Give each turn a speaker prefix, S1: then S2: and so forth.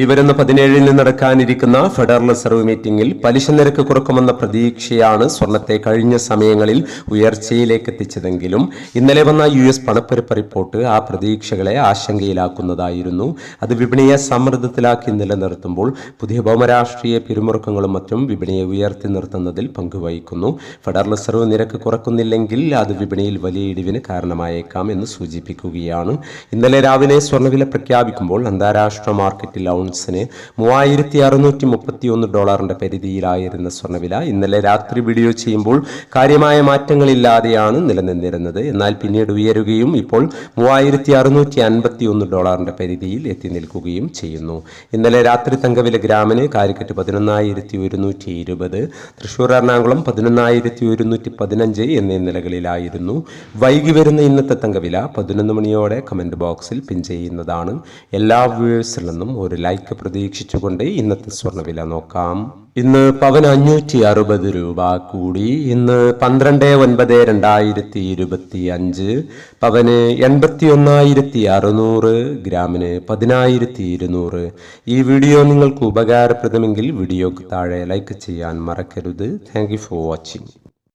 S1: ഈ വരുന്ന പതിനേഴിന് നടക്കാനിരിക്കുന്ന ഫെഡറൽ റിസർവ് മീറ്റിംഗിൽ പലിശ നിരക്ക് കുറക്കുമെന്ന പ്രതീക്ഷയാണ് സ്വർണത്തെ കഴിഞ്ഞ സമയങ്ങളിൽ ഉയർച്ചയിലേക്ക് എത്തിച്ചതെങ്കിലും ഇന്നലെ വന്ന യു എസ് പണപ്പെരുപ്പ് റിപ്പോർട്ട് ആ പ്രതീക്ഷകളെ ആശങ്കയിലാക്കുന്നതായിരുന്നു. അത് വിപണിയെ സമ്മർദ്ദത്തിലാക്കി നിലനിർത്തുമ്പോൾ പുതിയ ഭൗമരാഷ്ട്രീയ പിരിമുറുക്കങ്ങളും മറ്റും വിപണിയെ ഉയർത്തി നിർത്തുന്നതിൽ പങ്കുവഹിക്കുന്നു. ഫെഡറൽ റിസർവ് നിരക്ക് കുറക്കുന്നില്ലെങ്കിൽ അത് വിപണിയിൽ വലിയ ഇടിവിന് കാരണമായേക്കാം എന്ന് സൂചിപ്പിക്കുകയാണ്. ഇന്നലെ രാവിലെ സ്വർണവില പ്രഖ്യാപിക്കുമ്പോൾ അന്താരാഷ്ട്ര മാർക്കറ്റിൽ ഔൺസിന് മൂവായിരത്തി അറുന്നൂറ്റി മുപ്പത്തി ഒന്ന് ഡോളറിന്റെ പരിധിയിലായിരുന്ന സ്വർണവില ഇന്നലെ രാത്രി വീഡിയോ ചെയ്യുമ്പോൾ കാര്യമായ മാറ്റങ്ങളില്ലാതെയാണ് നിലനിന്നിരുന്നത്. എന്നാൽ പിന്നീട് ഉയരുകയും ഇപ്പോൾ മൂവായിരത്തി അറുന്നൂറ്റി അൻപത്തി ഒന്ന് ഡോളറിന്റെ പരിധിയിൽ എത്തി നിൽക്കുകയും ചെയ്യുന്നു. ഇന്നലെ രാത്രി തങ്കവില ഗ്രാമിന് കാലിക്കറ്റ് പതിനൊന്നായിരത്തി ഒരുന്നൂറ്റി ഇരുപത് തൃശൂർ എറണാകുളം പതിനൊന്നായിരത്തി ഒരുന്നൂറ്റി പതിനഞ്ച് എന്നീ നിലകളിലായിരുന്നു. വൈകി വരുന്ന ഇന്നത്തെ തങ്കവില പതിനൊന്ന് മണിയോടെ കമന്റ് ബോക്സിൽ പിൻ ചെയ്യുന്നതാണ്. എല്ലാ വ്യൂവേഴ്സിൽ നിന്നും ഒരു ലൈക്ക് പ്രതീക്ഷിച്ചുകൊണ്ട് ഇന്നത്തെ സ്വർണവില നോക്കാം. ഇന്ന് പവൻ അഞ്ഞൂറ്റി അറുപത് രൂപ കൂടി. ഇന്ന് പന്ത്രണ്ട് ഒൻപത് രണ്ടായിരത്തി ഇരുപത്തി അഞ്ച് പവന് എൺപത്തി ഒന്നായിരത്തി അറുന്നൂറ് ഗ്രാമിന് പതിനായിരത്തി ഇരുന്നൂറ് ഈ വീഡിയോ നിങ്ങൾക്ക് ഉപകാരപ്രദമെങ്കിൽ വീഡിയോക്ക് താഴെ ലൈക്ക് ചെയ്യാൻ മറക്കരുത്. Thank for watching